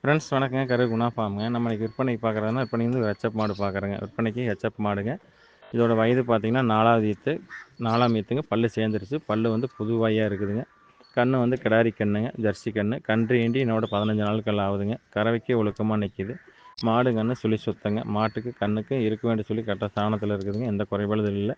Friends வணக்கங்க. கரு குணா ஃபார்முங்க நம்ம இன்றைக்கி விற்பனைக்கு பார்க்குறதுனா விற்பனைக்கு வந்து ஹெச்எப் மாடு பார்க்குறேங்க. விற்பனைக்கு ஹெச்எப் மாடுங்க. இதோட வயது பார்த்தீங்கன்னா நாலாவது ஈத்து நாலாம் ஈத்துங்க. பல் சேர்ந்துருச்சு. பல் வந்து புதுவாயாக இருக்குதுங்க. கன்று வந்து கிடாரி கண்ணுங்க. ஜெர்சி கன்று கன்று ஈண்டி என்னோட பதினஞ்சு நாட்கள் ஆகுதுங்க. கறவைக்கே ஒழுக்கமாக நிற்கிது மாடு கன்று சுழி சுத்தங்க. மாட்டுக்கு கண்ணுக்கு இருக்க வேண்டிய சொல்லி கரெக்டாக ஸ்தானத்தில் இருக்குதுங்க. எந்த குறைபாடும் இல்லை.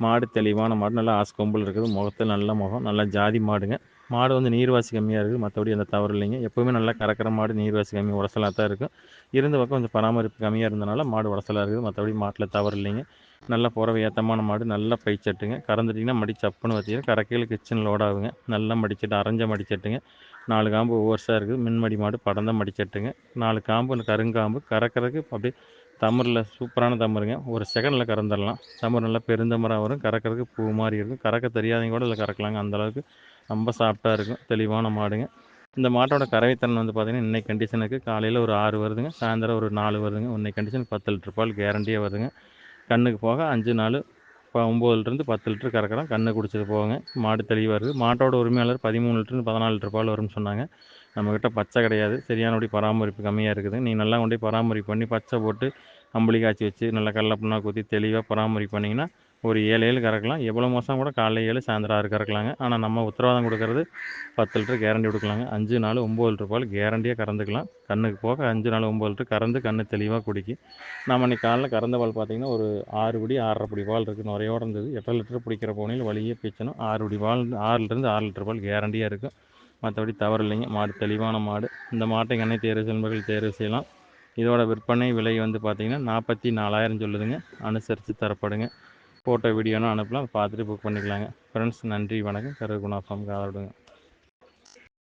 மாடு தெளிவான மாடு. நல்லா ஆசு கொம்பில் இருக்குது. முகத்தில் நல்ல முகம். நல்லா ஜாதி மாடுங்க. மாடு வந்து நீர்வாசி கம்மியாக இருக்குது மற்றபடி எந்த தவறு இல்லைங்க. எப்போவுமே நல்லா கறக்கிற மாடு நீர்வாசி கம்மி உடசலாக தான் இருக்கும் இருந்த பக்கம் கொஞ்சம் பராமரிப்பு கம்மியாக இருந்தனால மாடு உடசலாக இருக்குது. மற்றபடி மாட்டில் தவறு இல்லைங்க. நல்லா புறவை ஏற்றமான மாடு நல்லா பைச்சட்டுங்க கறந்துட்டிங்கன்னா மடி சப்புன்னு வச்சிங்கன்னா கரைக்கையில் கிச்சன் லோட் ஆகுங்க. நல்லா மடிச்சட்டு அரைஞ்ச மடிச்சட்டுங்க நாலு காம்பு ஓவர்ஸாக இருக்குது. மின்மடி மாடு படந்த மடிச்சட்டுங்க நாலு காம்பு கருங்காம்பு கறக்கிறதுக்கு அப்படியே தமிரில் சூப்பரான தமிருங்க. ஒரு செகண்டில் கறந்துடலாம். தமிழ் நல்லா பெருந்தமராக வரும். கறக்கிறதுக்கு பூ மாதிரி இருக்கும். கறக்க தெரியாதவங்க கூட இதில் கறக்கலாங்க. அந்தளவுக்கு ரொம்ப சாஃப்டாக இருக்கும். தெளிவான மாடுங்க. இந்த மாட்டோட கறவைத்தன்மை வந்து பார்த்திங்கன்னா இன்னைக்கு கண்டிஷனுக்கு காலையில் ஒரு ஆறு வருதுங்க. சாயந்தரம் ஒரு நாலு வருதுங்க. இன்னைக்கு கண்டிஷன் பத்து லிட்டர் பால் கேரண்டியாக வருதுங்க. கண்ணுக்கு போக அஞ்சு நாள் இப்போ ஒம்போதுலேருந்து பத்து லிட்டர் கறக்கலாம் கண்ணு குடிச்சது போங்க. மாடு தெளிவாக இருக்குது மாட்டோட உரிமையாளர் பதிமூணு லிட்டருந்து பதினாலு லிட்டர் பால் வரும்னு சொன்னாங்க. நம்மக்கிட்ட பச்சை கிடையாது. சரியானபடி பராமரிப்பு கம்மியாக இருக்குது. நீ நல்லா கொண்டு போய் பராமரிப்பு பண்ணி பச்சை போட்டு அம்பளி காய்ச்சி வச்சு நல்லா கடல புண்ணா குத்தி தெளிவாக பராமரிப்பு பண்ணிங்கன்னா ஒரு ஏழு ஏழு கறக்கலாம். எவ்வளோ மாதம் கூட காலைல ஏழு சாயந்தரம் ஆறு கறக்கலாங்க. ஆனால் நம்ம உத்தரவாதம் கொடுக்கறது பத்து லிட்டர் கேரண்டி கொடுக்கலாங்க. அஞ்சு நாள் ஒம்பது லிட்டர் பால் கேரண்டியாக கறந்துக்கலாம். கண்ணுக்கு போக அஞ்சு நாள் ஒம்பது லிட்டர் கறந்து கண்ணு தெளிவாக குடிக்கி. நம்ம அன்றைக்கி காலைல கறந்த பால் பார்த்திங்கன்னா ஒரு ஆறு படி ஆறரை படி பால் இருக்குது நிறையோட இருந்தது. எட்டரை லிட்டர் பிடிக்கிற போனையில் வழியே பிச்சணும். ஆறு படி பால் ஆறுலேருந்து ஆறு லிட்டர் பால் கேரண்டியாக இருக்கும் மற்றபடி தவறு இல்லைங்க. மாடு தெளிவான மாடு. இந்த மாட்டை எண்ணெய் தேர்வு செல்பர்கள் தேர்வு செய்யலாம். இதோட விற்பனை விலை வந்து பார்த்திங்கன்னா நாற்பத்தி நாலாயிரம் சொல்லுதுங்க. அனுசரித்து தரப்படுங்க. ஃபோட்டோ வீடியோனா அனுப்பலாம் பார்த்துட்டு புக் பண்ணிக்கலாங்க. ஃப்ரெண்ட்ஸ் நன்றி வணக்கம். கருகுணா ஃபார்ம் காலடுங்க.